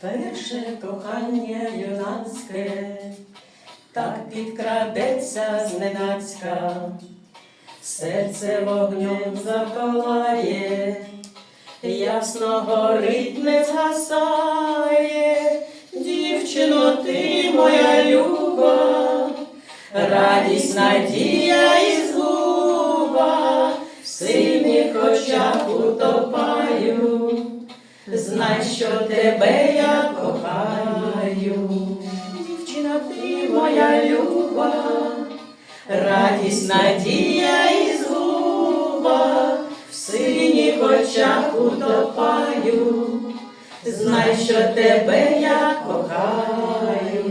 Перше кохання юнацьке, так підкрадеться зненацька, серце вогнем запалає, ясно горить не згасає, дівчино, ти моя люба, радість, надія і очах утопаю. Знай, що тебе я кохаю, дівчина ти моя люба, радість, надія і згуба, в синіх очах утопаю, знай, що тебе я кохаю,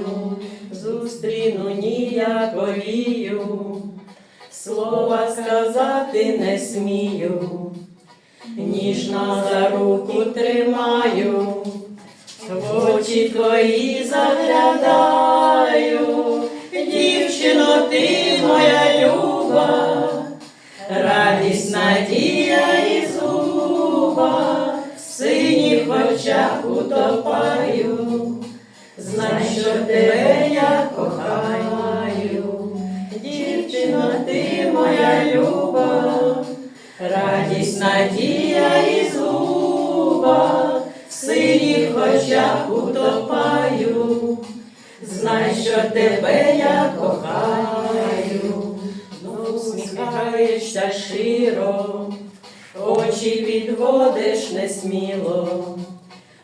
зустріну ніяковію, слова сказати не смію. Ніжно за руку тримаю, в очі твої заглядаю, дівчино, ти моя люба, радість, надія і зуба, в синіх очах утопаю, Радість, надія і зуба, в синіх очах утопаю, знай, що тебе я кохаю, ну усміхаєшся широ, очі відводиш несміло,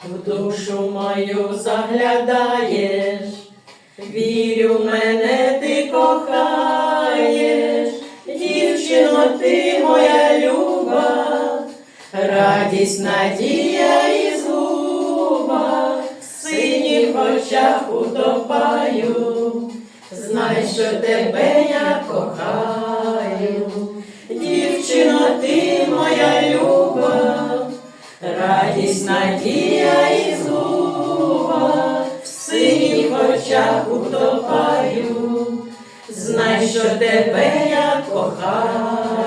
в душу мою заглядаєш, вірю, мене ти кохаєш, дівчино, ти моя радість, надія і зуба, в синіх очах утопаю, знай, що тебе я кохаю, дівчино, ти моя люба, радість, надія і зуба, в синіх очах утопаю. Знай, що тебе я кохаю.